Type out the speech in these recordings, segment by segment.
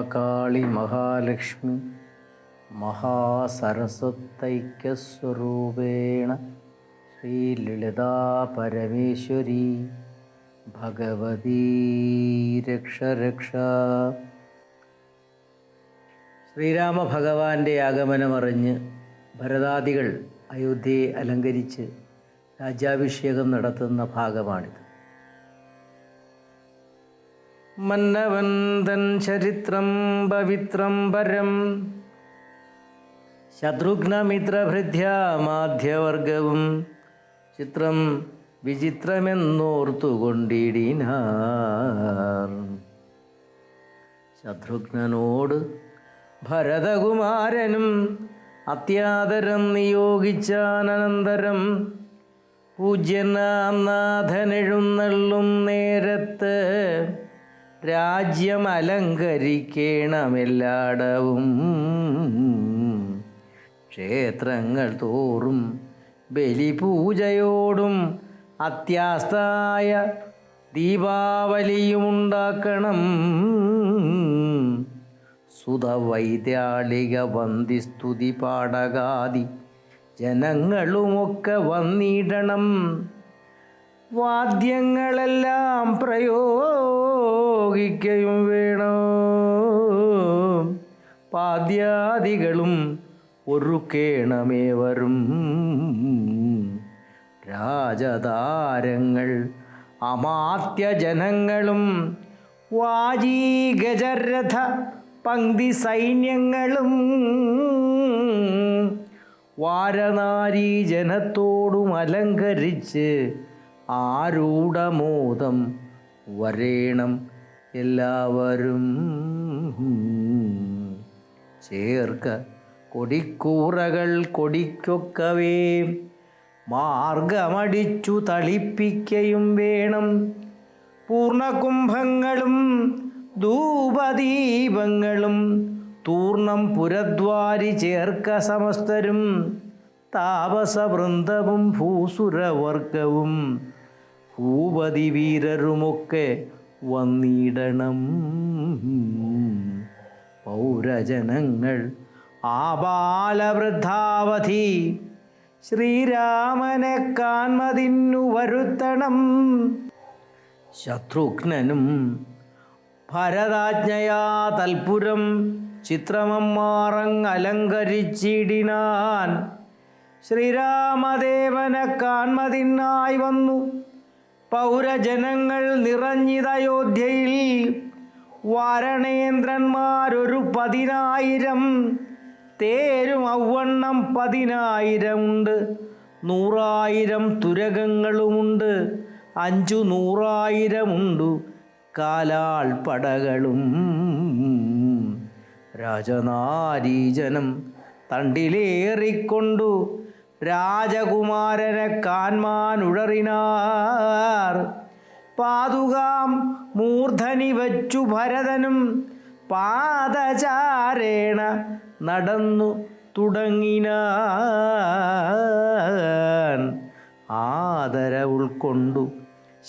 മഹാകാളി മഹാലക്ഷ്മി മഹാസരസ്വത്തൈക്യസ്വരൂപേണ ശ്രീലളിതാ പരമേശ്വരി ഭഗവതീ രക്ഷ രക്ഷ ശ്രീരാമ ആഗമനമറിഞ്ഞ് ഭരതാദികൾ അയോധ്യയെ അലങ്കരിച്ച് രാജ്യാഭിഷേകം നടത്തുന്ന ഭാഗമാണിത്. മന്നവൻ തൻ ചരിത്രം പവിത്രം പരം. ശത്രുഘ്നമിത്രഭൃത്യാമാധ്യവർഗവും ചിത്രം വിചിത്രമെന്നോർത്തുകൊണ്ടിടിനാർ. ശത്രുഘ്നോട് ഭരതകുമാരനും അത്യാദരം നിയോഗിച്ചാനന്തരം പൂജ്യനാം നാഥനെഴുന്നള്ളും നേരത്ത് രാജ്യം അലങ്കരിക്കണമെല്ലാടവും ക്ഷേത്രങ്ങൾ തോറും ബലിപൂജയോടും അത്യാസ്തായ ദീപാവലിയുമുണ്ടാക്കണം. സുതവൈദ്യാളിക വന്ദിസ്തുതി പാടകാതി ജനങ്ങളുമൊക്കെ വന്നിടണം. വാദ്യങ്ങളെല്ലാം പ്രയോഗിക്കുകയും വേണോ. പാദ്യാദികളും ഒരു കേണമേ വരും രാജതാരങ്ങൾ അമാത്യജനങ്ങളും വാജീഗജരഥ പങ്ക്തി സൈന്യങ്ങളും വാരനാരി ജനത്തോടും അലങ്കരിച്ച് ആരൂഢമോദം വരേണം. എല്ലാവരും ചേർക്ക. കൊടിക്കൂറകൾ കൊടിക്കൊക്കവേ. മാർഗമടിച്ചു തളിപ്പിക്കയും വേണം. പൂർണകുംഭങ്ങളും ധൂപദീപങ്ങളും തൂർണം പുരദ്വാരി ചേർക്ക സമസ്തരും. താപസവൃന്ദവും ഭൂസുരവർഗവും ഭൂപതി വീരരുമൊക്കെ വന്നിടണം. പൗരജനങ്ങൾ ആബാലവൃദ്ധാവധി ശ്രീരാമനെ കാൺമതിന്നു വരുത്തണം. ശത്രുഘ്നനും ഭരതാജ്ഞയാ തൽപുരം ചിത്രമമ്മാറങ് അലങ്കരിച്ചിടിനാൻ ശ്രീരാമദേവനെ കാൺമതിന്നായി വന്നു. പൗരജനങ്ങൾ നിറഞ്ഞിതയോധ്യയിൽ വാരണേന്ദ്രന്മാരൊരു പതിനായിരം തേരും ഔവണ്ണം പതിനായിരമുണ്ട്. നൂറായിരം തുരകങ്ങളുമുണ്ട് അഞ്ചു നൂറായിരമുണ്ടു കാലാൾ പടകളും രാജനാരീജനം തണ്ടിലേറിക്കൊണ്ടു രാജകുമാരനെ കാൺമാനുഴറിനാർ പാതുകാം മൂർധനി വച്ചു ഭരതനും പാദചാരേണ നടന്നു തുടങ്ങിനാൻ. ആദര ഉൾക്കൊണ്ടു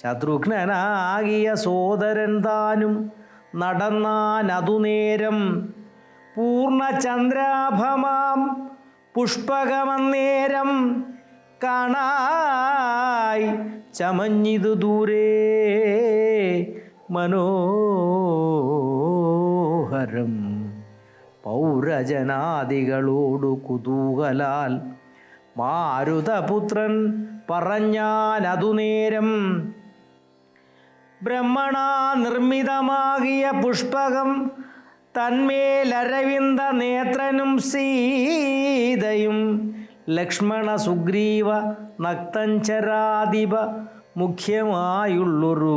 ശത്രുഘ്നനാകിയ സോദരൻ താനും നടന്നാൻ അതുനേരം പൂർണചന്ദ്രാഭമാം പുഷ്പകമന്നേരം കാണായി ചമഞ്ഞിതു ദൂരേ മനോഹരം. പൗരജനാദികളോടു കുതൂഹലാൽ മാരുതപുത്രൻ പറഞ്ഞാലതു അതുനേരം ബ്രഹ്മണാ നിർമ്മിതമാകിയ പുഷ്പകം തന്മേലരവിന്ദ നേത്രനും സീതയും ലക്ഷ്മണ സുഗ്രീവ നക്തഞ്ചരാധിപ മുഖ്യമായുള്ളൊരു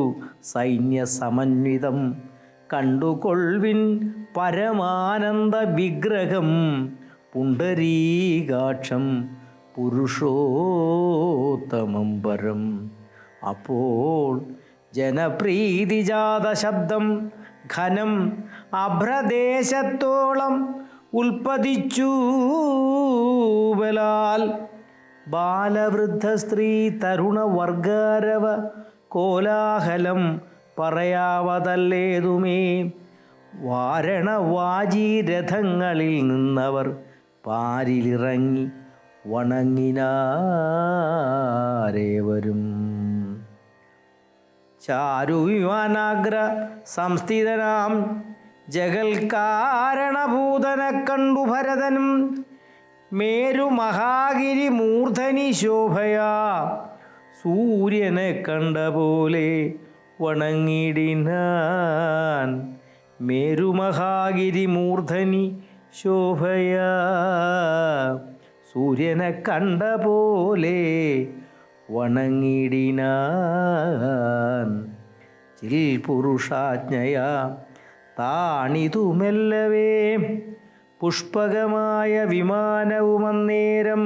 സൈന്യ സമന്വിതം കണ്ടുകൊൾവിൻ പരമാനന്ദ വിഗ്രഹം പുണ്ടരീകാക്ഷം പുരുഷോത്തമം പരം അപ്പോൾ ജനപ്രീതിജാത ശബ്ദം ഘനം അഭ്രദേശത്തോളം ഉൽപ്പതിച്ചു ബലാൽ. ബാലവൃദ്ധ സ്ത്രീ തരുണ വർഗാരവ കോലാഹലം പറയാവതല്ലേതുമേ. വാരണവാജി രഥങ്ങളിൽ നിന്നവർ പാരിലിറങ്ങി വണങ്ങിനാരേവരും ചാരുവിമാനാഗ്ര സംസ്ഥിതനാം ജഗൽകാരണഭൂതന കണ്ടു ഭരതനും മേരുമഹാഗിരി മൂർധനി ശോഭയാ. സൂര്യനെ കണ്ട പോലെ വണങ്ങിടിനാൻ മേരുമഹാഗിരി മൂർധനി ശോഭയാ. സൂര്യനെ കണ്ട പോലെ വണങ്ങിടിനാൻ. താണിതുമെല്ലവേ. പുഷ്പകമായ വിമാനവുമന്നേരം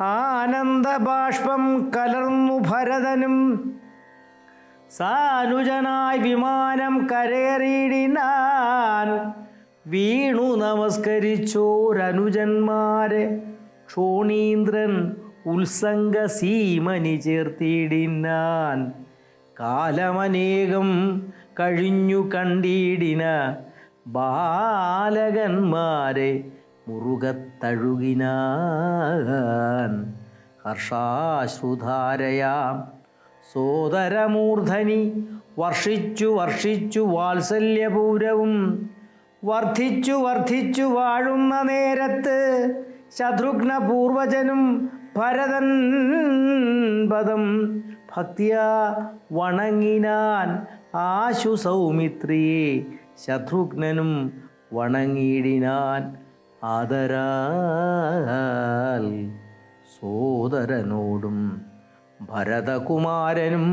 ആനന്ദബാഷ്പം കലർന്നു ഭരതനും. സാനുജനായി വിമാനം കരേറിയിടിനാൻ. വീണു നമസ്കരിച്ചോരനുജന്മാരെ. ക്ഷോണീന്ദ്രൻ ഉത്സംഗ സീമനി ചേർത്തിടിനാൻ കാലമനേകം കഴിഞ്ഞു കണ്ടിടിന ബാലകന്മാരെ മുറുകത്തഴുകിനാൻ ഹർഷാശ്രുധാരയാം സോദരമൂർധനി വർഷിച്ചു വർഷിച്ചു വാത്സല്യപൂരവും വർദ്ധിച്ചു വർദ്ധിച്ചു വാഴുന്ന നേരത്ത് ശത്രുഘ്ന പൂർവജനും ഭരതൻ പദം ഭക്തിയ വണങ്ങിനാൻ ആശു സൗമിത്രിയെ ശത്രുഘ്നനും വണങ്ങിയിടിനാൻ ആദരാൽ സോദരനോടും ഭരതകുമാരനും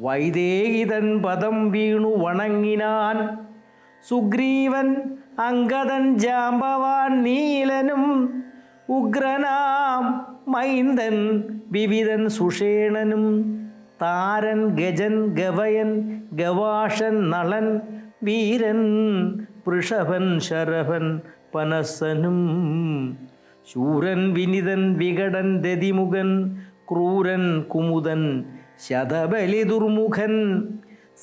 വൈദേഹിതൻ പദം വീണു വണങ്ങിനാൻ സുഗ്രീവൻ അങ്കദൻ ജാമ്പവാൻ നീലനും ഉഗ്രനാം മൈന്ദൻ വിവിധൻ സുഷേണനും താരൻ ഗജൻ ഗവയൻ ഗവാഷൻ നളൻ വീരൻ വൃഷഭൻ ശരഭൻ പനസനും ശൂരൻ വിനിതൻ വികടൻ ദതിമുഖൻ ക്രൂരൻ കുമുദൻ ശതബലി ദുർമുഖൻ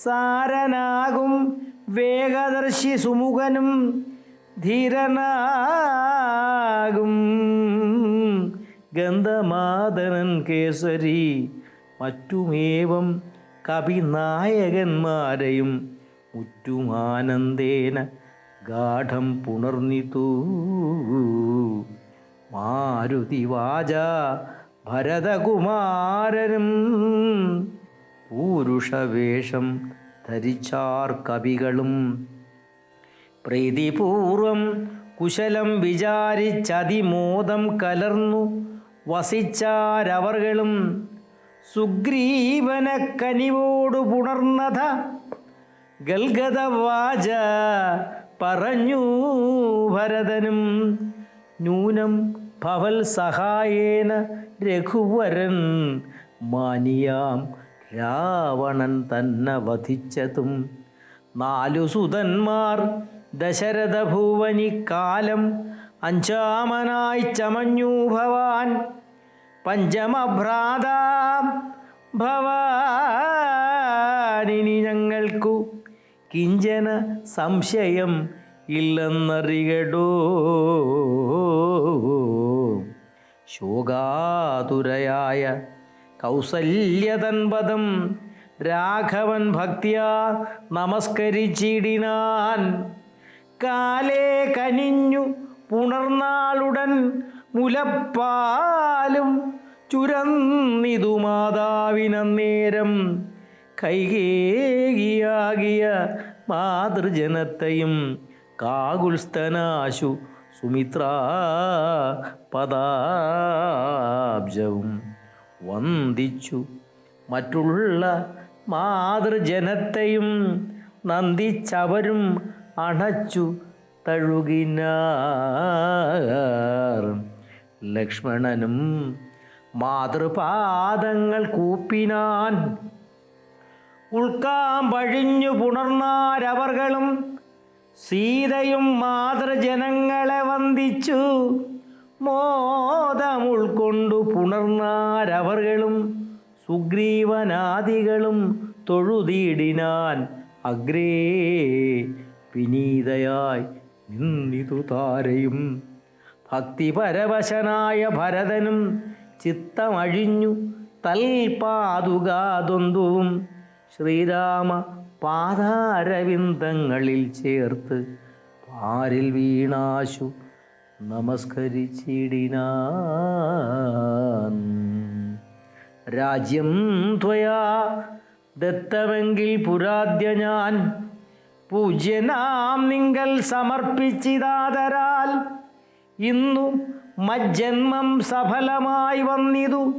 സാരനാകും വേഗദർശി സുമുഖനും ധീരനാകും ഗന്ധമാദനൻ കേസരി. മറ്റുമേവം കവിനായകന്മാരെയും മുറ്റുമാനന്ദേന ഗാഠം പുണർന്നിതു. മാരുതിവാച ഭരതകുമാരനും പൂരുഷവേഷം ധരിച്ചാർ കവികളും. പ്രീതിപൂർവം കുശലം വിചാരിച്ചതിമോദം കലർന്നു. വസിച്ചാരവർകളും സുഗ്രീവന കനിവോടു പുണർന്നത. ഗൽഗതവാച പറഞ്ഞു ഭരതനും നൂനം ഭവൽ സഹായേന രഘുവരൻ മാനിയാം രാവണൻ തന്നെ വധിച്ചതും. നാലു സുതന്മാർ ദശരഥ ഭുവനിക്കാലം അഞ്ചാമനായി ചമഞ്ഞു ഭവാൻ. പഞ്ചമഭ്രാതാം ഭവാനിനി ഞങ്ങൾക്കു കിഞ്ചന സംശയം ഇല്ലെന്നറികടോ ശോകാതുരയായ കൗസല്യതൻപദം രാഘവൻ ഭക്തിയാ നമസ്കരിച്ചിടിനാൻ. കാലേ കനിഞ്ഞു പുണർന്നാളുടൻ മുലപ്പാലും ചുരന്നിതു മാതാവിനേരം കൈകേകിയാകിയ മാതൃജനത്തെയും കാകുൽസ്ഥനാശു സുമിത്ര പദാബ്ജവും വന്ദിച്ചു. മറ്റുള്ള മാതൃജനത്തെയും നന്ദിച്ചവരും അണച്ചു തഴുകിനാർ. ലക്ഷ്മണനും മാതൃപാദങ്ങൾ കൂപ്പിനാൻ ഉൾക്കാം പഴിഞ്ഞു പുണർന്നാരവർകളും സീതയും മാതൃജനങ്ങളെ വന്ദിച്ചു. മോദം ഉൾക്കൊണ്ടു പുണർന്നാരവർകളും സുഗ്രീവനാദികളും തൊഴുതിയിടിനാൻ. അഗ്രേ വിനീതയായി നിന്നിതു താരയും ഭക്തിപരവശനായ ഭരതനും ചിത്തമഴിഞ്ഞു തൽപാതുകാതൊന്തുവും ശ്രീരാമ പാതാരവിന്ദങ്ങളിൽ ചേർത്ത് പാരിൽ വീണാശു നമസ്കരിച്ചിടിനാൻ. രാജ്യം ത്വയാ ദത്തമെങ്കിൽ പുരാദ്യ ഞാൻ പൂജ്യനാം നിങ്ങൾ സമർപ്പിച്ചിതാതരാൽ ഇന്നു മജ്ജന്മം സഫലമായി വന്നിതു.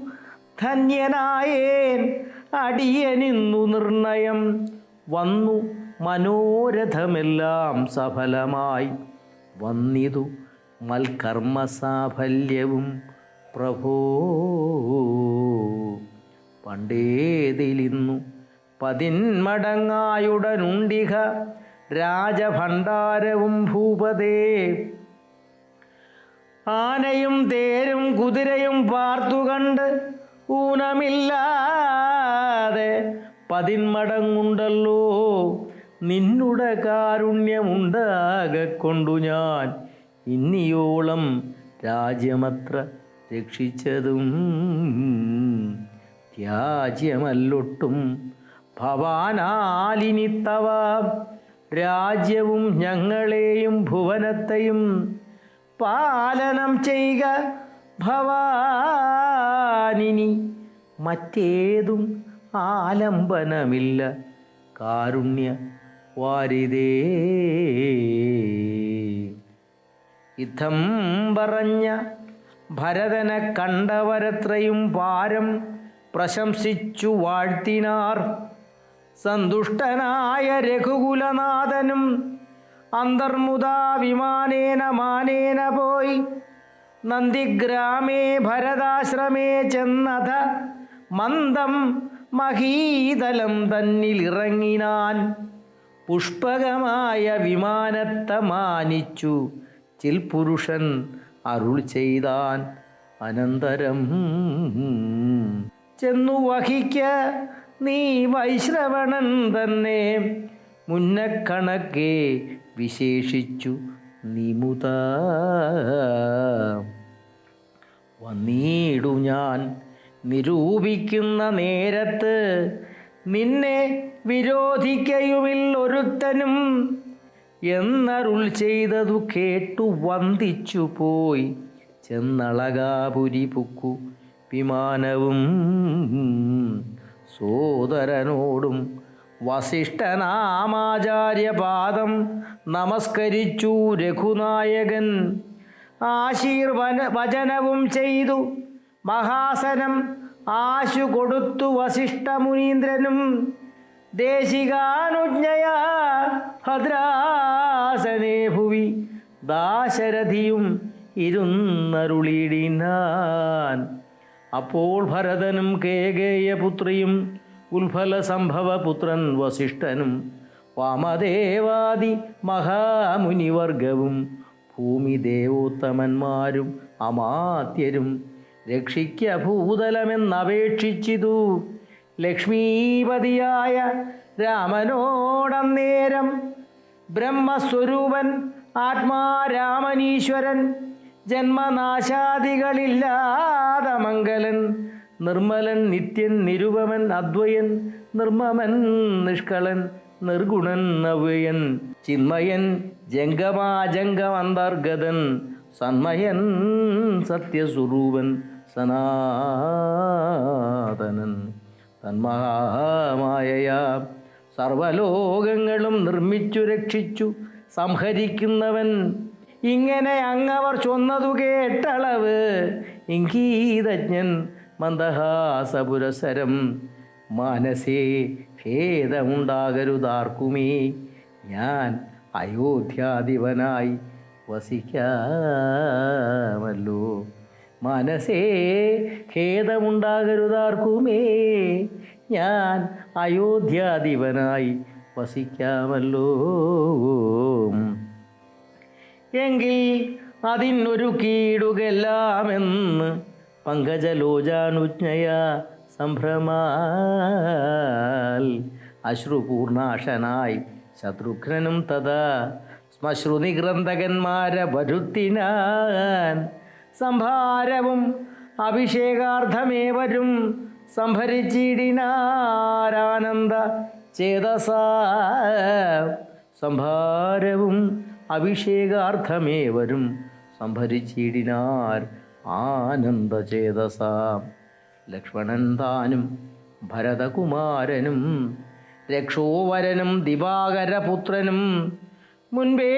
ധന്യനായേൻ അടിയനിന്നു നിർണയം വന്നു. മനോരഥമെല്ലാം സഫലമായി വന്നിതു. മൽക്കർമ്മ സാഫല്യവും പ്രഭോ പണ്ടേതിലിന്നു പതിന്മടങ്ങായുടനുണ്ടിഹ രാജഭണ്ഡാരവും ഭൂപതേ. ആനയും തേരും കുതിരയും പാർത്തുകണ്ട് ഊനമില്ലാതെ പതിന്മടങ്ങുണ്ടല്ലോ. നിന്നുടെ കാരുണ്യമുണ്ടാകൊണ്ടു ഞാൻ ഇന്നിയോളം രാജ്യമത്ര രക്ഷിച്ചതും ത്യാജ്യമല്ലൊട്ടും ഭവാനാലിനിത്തവ രാജ്യവും ഞങ്ങളെയും ഭുവനത്തെയും പാലനം ചെയ്യുക ഭവാനിനി. മറ്റേതും ആലംബനമില്ല. കാരുണ്യ വാരിതേ. യുദ്ധം പറഞ്ഞ ഭരതനെ കണ്ടവരത്രയും പാരം പ്രശംസിച്ചു വാഴ്ത്തിനാർ. സന്തുഷ്ടനായ രഘുകുലനാഥനും അന്തർമുദാ വിമാനേന മാനേന പോയി നന്ദിഗ്രാമേ ഭരതാശ്രമേ ചെന്നഥ മന്ദം മഹീതലം തന്നിലിറങ്ങിനാൻ പുഷ്പകമായ വിമാനത്തെ മാനിച്ചു ചിൽപുരുഷൻ അരുൾ ചെയ്താൻ അനന്തരം. ചെന്നു വഹിക്ക നീ വൈശ്രവണൻ തന്നെ മുന്നക്കണക്കെ വിശേഷിച്ചു നിമുത. വന്നീടു ഞാൻ നിരൂപിക്കുന്ന നേരത്ത് നിന്നെ വിരോധിക്കയുമില്ലൊരുത്തനും എന്നരുൾ ചെയ്തതു കേട്ടു വന്ദിച്ചു പോയി. ചെന്നളകാപുരി പുക്കു വിമാനവും സോദരനോടും വസിഷ്ഠനാമാചാര്യപാദം നമസ്കരിച്ചു രഘുനായകൻ. ആശീർവന വചനവും ചെയ്തു. മഹാസനം ആശു കൊടുത്തു വസിഷ്ഠമുനീന്ദ്രനും. ദേശികാനുജ്ഞയ ഭദ്രാസനേ ഭുവി ദാശരഥിയും ഇരുന്നരുളിടിനാൻ അപ്പോൾ ഭരതനും കേകേയപുത്രിയും ഉൽഫല സംഭവപുത്രൻ വസിഷ്ഠനും വാമദേവാദി മഹാമുനിവർഗവും ഭൂമി ദേവോത്തമന്മാരും അമാത്യരും രക്ഷിക്ക ഭൂതലമെന്നപേക്ഷിച്ചിതു. ലക്ഷ്മീപതിയായ രാമനോടന്നേരം ബ്രഹ്മസ്വരൂപൻ ആത്മാരാമനീശ്വരൻ ജന്മനാശാദികളില്ലാത മംഗലൻ നിർമ്മലൻ നിത്യൻ നിരുപമൻ അദ്വയൻ നിർമ്മമൻ നിഷ്കളൻ നിർഗുണൻ നവയൻ ചിന്മയൻ ജംഗമാജംഗമന്തർഗതൻ സന്മയൻ സത്യസ്വരൂപൻ സനാതനൻ തന്മഹാമായയാ. സർവലോകങ്ങളും നിർമ്മിച്ചു രക്ഷിച്ചു സംഹരിക്കുന്നവൻ ഇങ്ങനെ അങ്ങവർ ചൊന്നതു കേട്ടളവ്. ഇംഗീതജ്ഞൻ മന്ദഹാസപുരസരം. മനസ്സേ ഖേദമുണ്ടാകരുതാർക്കുമേ ഞാൻ അയോധ്യാധിപനായി വസിക്കാമല്ലോ. മനസ്സേ ഖേദമുണ്ടാകരുതാർക്കുമേ ഞാൻ അയോധ്യാധിപനായി വസിക്കാമല്ലോ. എങ്കിൽ അതിനൊരു കീടുകെല്ലാമെന്ന് പങ്കജലോചാനുജ്ഞയ സംഭ്രമാൽ. അശ്രുപൂർണാശനായി ശത്രുഘ്നനും തഥാ ശ്മശ്രുതി ഗ്രന്ഥകന്മാരെ വരുത്തിനാൻ. സംഭാരവും അഭിഷേകാർത്ഥമേവരും സംഭരിച്ചിടിനാരാനന്ദ ചേതസ. സംഭാരവും അഭിഷേകാർത്ഥമേവരും സംഭരിച്ചിടിനാർ ആനന്ദചേതസാം. ലക്ഷ്മണൻ താനും ഭരതകുമാരനും രക്ഷോവരനും ദിവാകരപുത്രനും മുൻപേ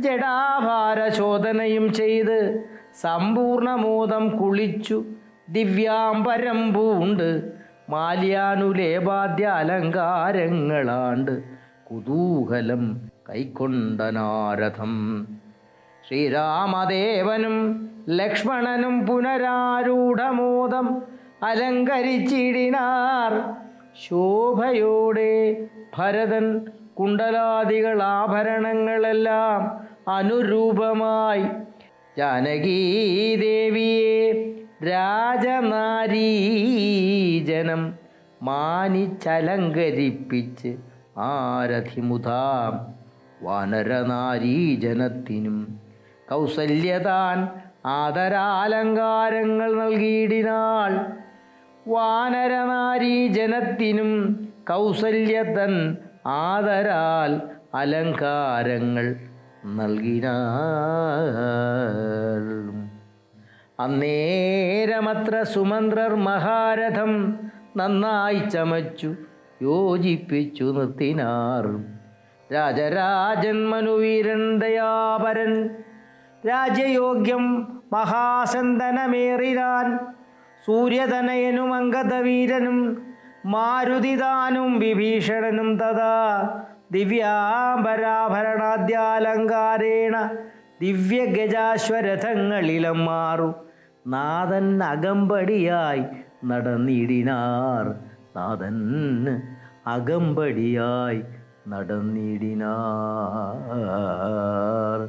ജഡാഭാരശോധനയും ചെയ്ത് സമ്പൂർണമോദം കുളിച്ചു ദിവ്യാംബരം പൂണ്ട് മാലിയാനുലേപാദ്യ അലങ്കാരങ്ങളാണ്ട് കുതൂഹലം കൈക്കൊണ്ടനാരഥം. ശ്രീരാമദേവനും ലക്ഷ്മണനും പുനരാരൂഢമോദം അലങ്കരിച്ചിടിനാർ. ശോഭയോടെ ഭരതൻ കുണ്ടലാദികൾ ആഭരണങ്ങളെല്ലാം അനുരൂപമായി. ജാനകീദേവിയെ രാജനാരീജനം മാനിച്ചലങ്കരിപ്പിച്ച് ആരഥിമുതാം വാനരനാരീജനത്തിനും കൗസല്യതാൻ ആദരാലങ്കാരങ്ങൾ നൽകിയിടിനാൾ വാനരനാരീജനത്തിനും കൗസല്യതൻ ആദരാൽ അലങ്കാരങ്ങൾ നൽകിനാൾ. അന്നേരമത്ര സുമന്ത്രർ മഹാരഥം നന്നായി ചമച്ചു യോജിപ്പിച്ചു നിർത്തിനാർ. രാജരാജൻ മനുവീരൻ ദയാപരൻ. രാജയോഗ്യം മഹാസന്തനമേറിനാൻ സൂര്യതനയനും അങ്കദവീരനും മാരുതിദാനും വിഭീഷണനും തഥാ ദിവ്യാംബരാഭരണാദ്യാലങ്കാരേണ ദിവ്യഗജാശ്വരഥങ്ങളിലം മാറു. നാഥൻ അകമ്പടിയായി നടന്നിടിനാർ. നാഥൻ അകമ്പടിയായി നടന്നിടിനാർ.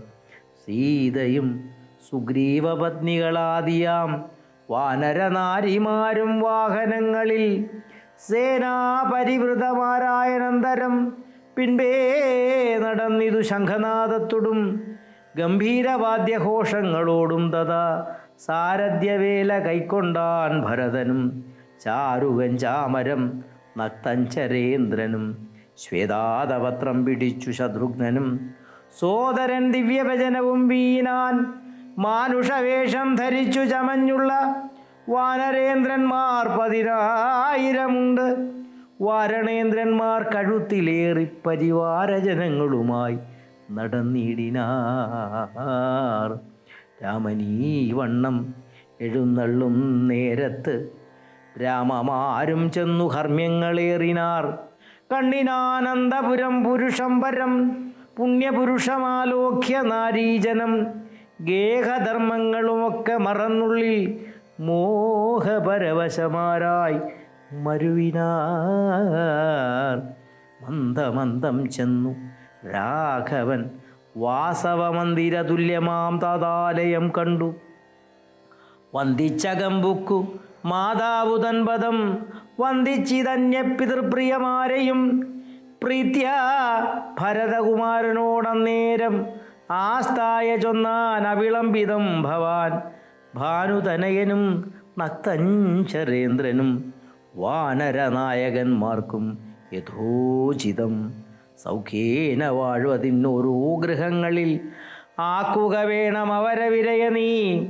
സീതയും സുഗ്രീവപത്നികളാദിയാം. വാനരനാരിമാരും വാഹനങ്ങളിൽ സേനാപരിവൃതമാരായനന്തരം പിൻപേ നടന്നിതു ശംഖനാഥത്തോടും ഗംഭീരവാദ്യഘോഷങ്ങളോടും തഥാ സാരഥ്യവേല കൈക്കൊണ്ടാൻ ഭരതനും ചാരുകൻ ചാമരം നക്തഞ്ചരേന്ദ്രനും ശ്വേതാതപത്രം പിടിച്ചു ശത്രുഘ്നനും. സോദരൻ ദിവ്യഭജനവും വീനാൻ മാനുഷവേഷം ധരിച്ചു ചമഞ്ഞുള്ള വാനരേന്ദ്രന്മാർ പതിനായിരമുണ്ട്. വാരണേന്ദ്രന്മാർ കഴുത്തിലേറി പരിവാരജനങ്ങളുമായി നടന്നിടിനാർ. രാമനീ വണ്ണം എഴുന്നള്ളും നേരത്ത് രാമമാരും ചെന്നു ഹർമ്മ്യങ്ങളേറിനാർ. കണ്ണിനാനന്ദപുരം പുരുഷം പുരുഷംബരം പുണ്യപുരുഷമാലോക്യ നാരീജനം ഗേഹധർമ്മങ്ങളുമൊക്കെ മറന്നുള്ളിൽ മോഹപരവശമാരായി മരുവിനാർ. മന്ദമന്ദം ചെന്നു. രാഘവൻ വാസവമന്ദിര തുല്യമാം താതാലയം കണ്ടു. വന്ദിച്ചകമ്പുക്കു മാതാവു തൻപദം വന്ദിച്ചിതന്യ പിതൃപ്രിയമാരെയും പ്രീത്യ ഭരതകുമാരനോടന്നേരം ആസ്ഥായ ചൊന്നാൻ അവിളംബിതം ഭവാൻ ഭാനുതനയനും നക്തഞ്ചരേന്ദ്രനും വാനരനായകന്മാർക്കും യഥോചിതം. സൗഖ്യേന വാഴുവതിന്നോരോ ഗൃഹങ്ങളിൽ ആക്കുക വേണം അവരവിരയ നീ.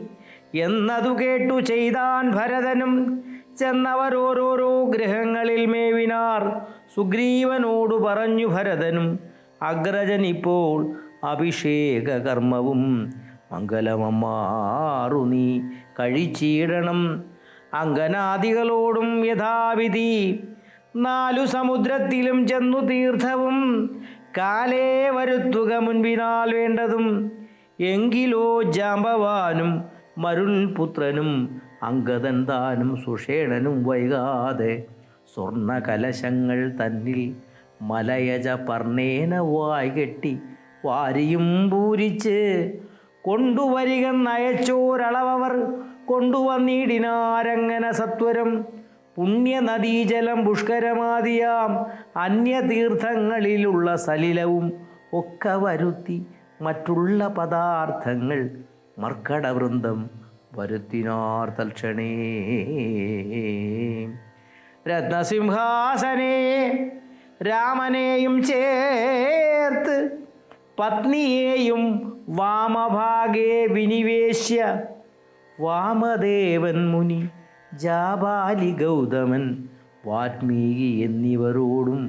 എന്നതു കേട്ടു ചെയ്താൻ ഭരതനും ചെന്നവർ ഓരോരോ ഗ്രഹങ്ങളിൽ മേവിനാർ. സുഗ്രീവനോടു പറഞ്ഞു ഭരതനും അഗ്രജൻ ഇപ്പോൾ അഭിഷേക കർമ്മവും മംഗലമമാറു നീ കഴിച്ചിടണം. അങ്കനാദികളോടും യഥാവിധി. നാലു സമുദ്രത്തിലും ചെന്നു തീർത്ഥവും. കാലേ വരുത്തുക മുൻപിനാൽ വേണ്ടതും. എങ്കിലോ ജാമ്പവാനും മരുൾപുത്രനും അങ്കദൻ താനും സുഷേണനും വൈകാതെ സ്വർണകലശങ്ങൾ തന്നിൽ മലയജ പർണേന വായി കെട്ടി വാരിയും പൂരിച്ച് കൊണ്ടുവരിക നയച്ചോരളവർ കൊണ്ടുവന്നിടിനാരങ്ങനെ സത്വരം. പുണ്യ നദീജലം പുഷ്കരമാതിയാം അന്യതീർത്ഥങ്ങളിലുള്ള സലിലവും ഒക്കെ വരുത്തി മറ്റുള്ള പദാർത്ഥങ്ങൾ മർക്കടവൃന്ദം വരുത്തിനാർ തൽക്ഷണേ രത്നസിംഹാസനെ രാമനെയും ചേർത്ത് പത്നിയെയും വാമഭാഗേ വിനിവേശ്യ. വാമദേവൻ മുനി ജാബാലി ഗൗതമൻ വാത്മീകി എന്നിവരോടും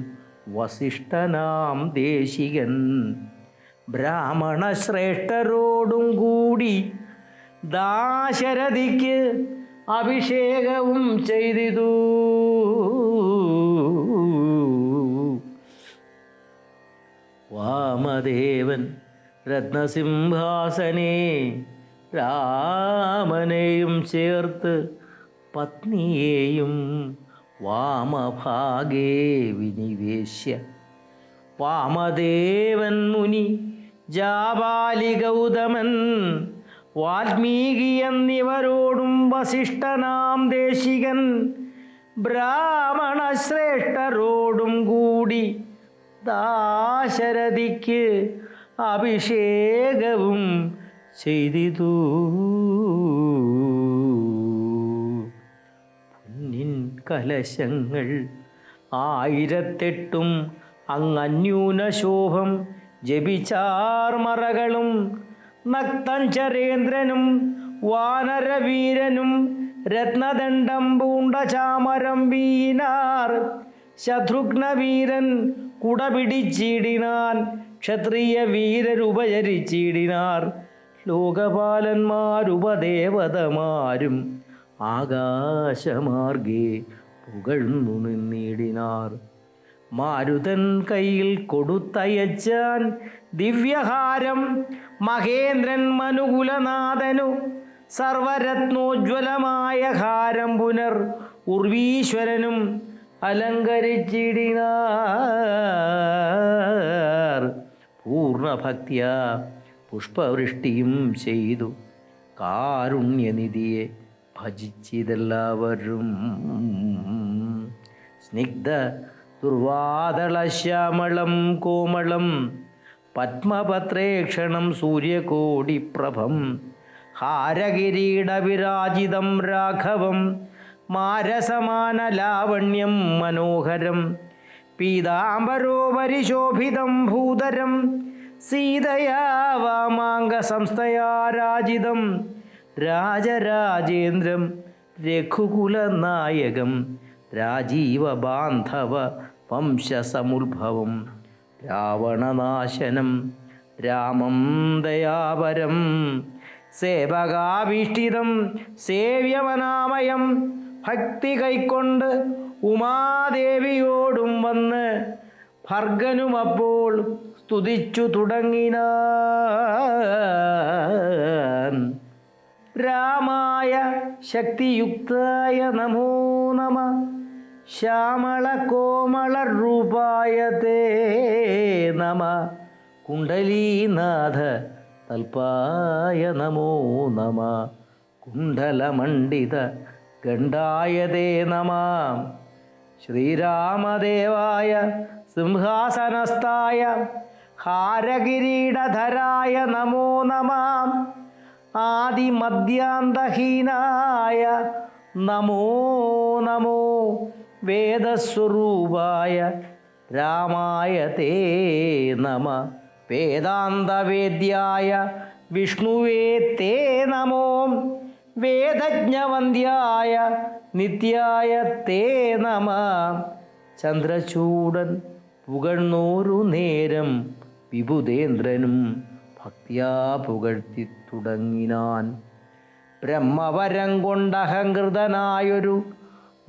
വസിഷ്ഠനാം ദേശികൻ. ബ്രാഹ്മണ ശ്രേഷ്ഠരോടും കൂടി ദാശരഥിക്ക് അഭിഷേകവും ചെയ്തിതു. വാമദേവൻ രത്നസിംഹാസനെ രാമനെയും ചേർത്ത് പത്നിയെയും വാമഭാഗേ വിനിവേശ്യ. വാമദേവൻ മുനി ജാബാലി ഗൗതമൻ വാൽമീകി എന്നിവരോടും വസിഷ്ഠനാം ദേശികൻ ബ്രാഹ്മണശ്രേഷ്ഠരോടും കൂടി ദാശരഥിക്ക് അഭിഷേകവും ചെയ്തിതു. പൊന്നിൻ കലശങ്ങൾ ആയിരത്തെട്ടും അങ്ങന്യൂന ശോഭം ജപിച്ചാർമറകളും നക്തഞ്ചരേന്ദ്രനും വാനരവീരനും രത്നദണ്ഡം പൂണ്ട ചാമരം വീനാർ ശത്രുഘ്നവീരൻ കുട പിടിച്ചിടിനാൻ ക്ഷത്രിയ വീരരുപചരിച്ചിടിനാർ ലോകപാലന്മാരുപദേവതമാരും ആകാശമാർഗേ പുകഴ്ന്നു നിന്നിടിനാർ. മാരുതൻ കയ്യിൽ കൊടുത്തയച്ചാൻ ദിവ്യഹാരം മഹേന്ദ്രൻ മനുകുലനാഥനു സർവരത്നോജ്വലമായ ഹാരം പുനർ ഉർവീശ്വരനും അലങ്കരിച്ചിടിനാർ. പൂർണഭക്തിയ പുഷ്പവൃഷ്ടിയും ചെയ്തു. കാരുണ്യനിധിയെ ഭജിച്ചിതെല്ലാവരും. സ്നിഗ്ധ ദുർവാദളശ്യാമളം കോമളം. പത്മപത്രേക്ഷണം സൂര്യകോടിപ്രഭം. ഹാരകിരീടവിരാജിതം രാഘവം. മാരസമാന ലാവണ്യം മനോഹരം. പീതാംബരോപരിശോഭിതം ഭൂതരം. സീതയാ വാമാങ്ക സംസ്ഥയാരാജിതം രാജരാജേന്ദ്രം രഘുകുലനായകം. രാജീവബാന്ധവ വംശസമുദ്ഭവം രാവണനാശനം. രാമം ദയാപരം. സേവകാഭീഷ്ടിതം സേവ്യമനാമയം. ഭക്തി കൈക്കൊണ്ട് ഉമാദേവിയോടും വന്ന് ഭർഗനുമപ്പോൾ സ്തുതിച്ചു തുടങ്ങിന രാമായ ശക്തിയുക്തായ നമോ നമ. ശ്യാമള കോമള രൂപായതേ നമ. കുണ്ടലീനാഥ തൽപായ നമോ നമ. കുണ്ടലമണ്ഡിത ഗണ്ടായതേ നമ. ശ്രീരാമദേവായ സിംഹാസനസ്ഥായ ഹാരകിരീടധരായ നമോ നമ. ആദിമദ്യാന്തഹീനായ നമോ നമോ. വേദസ്വരൂപായ രാമായ തേ നമ. വേദാന്തവേദ്യായ വിഷ്ണുവേ തേ നമോ. വേദജ്ഞവന്ധ്യായ നിത്യായ തേ നമ. ചന്ദ്രചൂടൻ പുകഴ്ന്നോരു നേരം വിഭുതേന്ദ്രനും ഭക്തിയാ പുകഴ്ത്തി തുടങ്ങിനാൻ. ബ്രഹ്മവരം കൊണ്ടഹങ്കൃതനായൊരു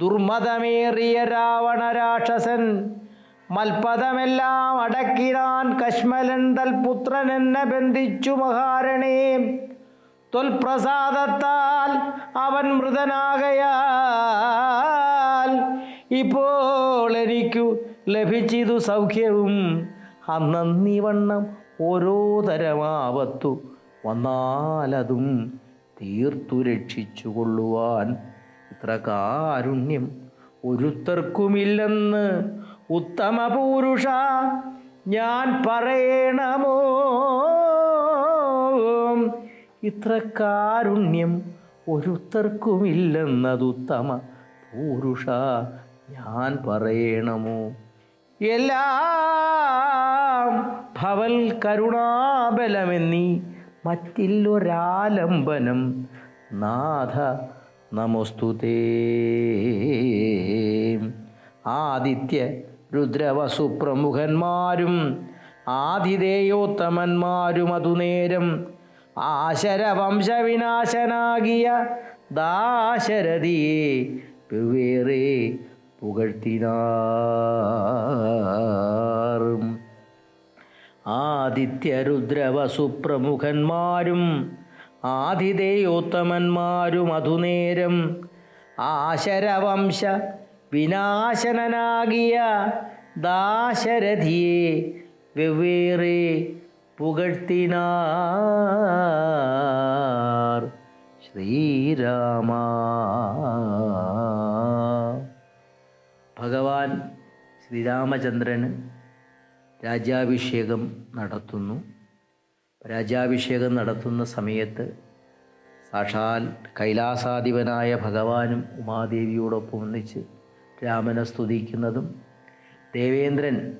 ദുർമതമേറിയ രാവണ രാക്ഷസൻ. മൽപദമെല്ലാം അടക്കിനാൻ കശ്മലൻ തൽപുത്രൻ എന്നെ ബന്ധിച്ചു മഹാരണേ. തൊൽപ്രസാദത്താൽ അവൻ മൃതനാകയാൽ ഇപ്പോൾ എനിക്കു ലഭിച്ചിതു സൗഖ്യവും. അന്നീവണ്ണം ഓരോ തരമാവത്തു വന്നാലതും തീർത്തു രക്ഷിച്ചു കൊള്ളുവാൻ ഇത്ര കാരുണ്യം ഒരുത്തർക്കുമില്ലെന്ന് ഉത്തമ പുരുഷ ഞാൻ പറയണമോ? ഇത്ര കാരുണ്യം ഒരുത്തർക്കുമില്ലെന്നതുത്തമ പുരുഷ ഞാൻ പറയണമോ? എല്ലാം ഭവൽ കരുണാബലമെന്നീ മറ്റില്ലൊരാലംബനം നാഥ നമോസ്തുതേ. ആദിത്യ രുദ്രവസു പ്രമുഖന്മാരും ആതിഥേയോത്തമന്മാരും അതുനേരം ആശരവംശവിനാശനാകിയ ദാശരഥിയെ വെവ്വേറെ പുകഴ്ത്തിനാറും ആദിത്യരുദ്രവസുപ്രമുഖന്മാരും ആതിഥേയോത്തമന്മാരും അതുനേരം ആശരവംശ വിനാശനനാകിയ ദാശരഥിയെ വെവ്വേറെ പുകഴ്ത്തിനാർ. ശ്രീരാമ. ഭഗവാൻ ശ്രീരാമചന്ദ്രന് രാജ്യാഭിഷേകം നടത്തുന്നു. രാജ്യാഭിഷേകം നടത്തുന്ന സമയത്ത് സാക്ഷാൽ കൈലാസാധിപനായ ഭഗവാനും ഉമാദേവിയോടൊപ്പം ഒന്നിച്ച് രാമനെ സ്തുതിക്കുന്നതും ദേവേന്ദ്രൻ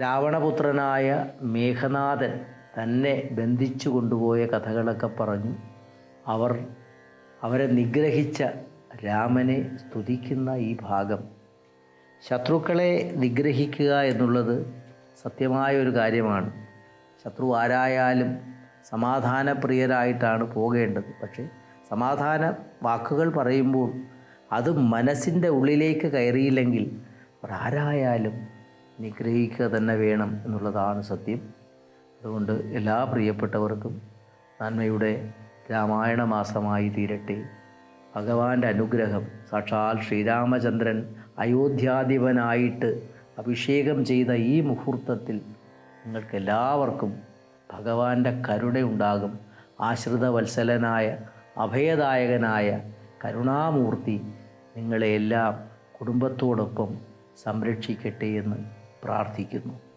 രാവണപുത്രനായ മേഘനാഥൻ തന്നെ ബന്ധിച്ചു കൊണ്ടുപോയ കഥകളൊക്കെ പറഞ്ഞു അവർ അവരെ നിഗ്രഹിച്ച രാമനെ സ്തുതിക്കുന്ന ഈ ഭാഗം. ശത്രുക്കളെ നിഗ്രഹിക്കുക എന്നുള്ളത് സത്യമായ ഒരു കാര്യമാണ്. ശത്രു ആരായാലും സമാധാനപ്രിയരായിട്ടാണ് പോകേണ്ടത്. പക്ഷേ സമാധാന വാക്കുകൾ പറയുമ്പോൾ അത് മനസ്സിന്റെ ഉള്ളിലേക്ക് കയറിയില്ലെങ്കിൽ അവരാരായാലും നിഗ്രഹിക്കുക തന്നെ വേണം എന്നുള്ളതാണ് സത്യം. അതുകൊണ്ട് എല്ലാ പ്രിയപ്പെട്ടവർക്കും നന്മയുടെ രാമായണ മാസമായി തീരട്ടെ. ഭഗവാന്റെ അനുഗ്രഹം സാക്ഷാൽ ശ്രീരാമചന്ദ്രൻ അയോധ്യാധിപനായിട്ട് അഭിഷേകം ചെയ്ത ഈ മുഹൂർത്തത്തിൽ നിങ്ങൾക്കെല്ലാവർക്കും ഭഗവാന്റെ കരുണയുണ്ടാകും. ആശ്രിതവത്സലനായ അഭയദായകനായ കരുണാമൂർത്തി നിങ്ങളെയെല്ലാം കുടുംബത്തോടൊപ്പം സംരക്ഷിക്കട്ടെ എന്ന് പ്രാർത്ഥിക്കുന്നു.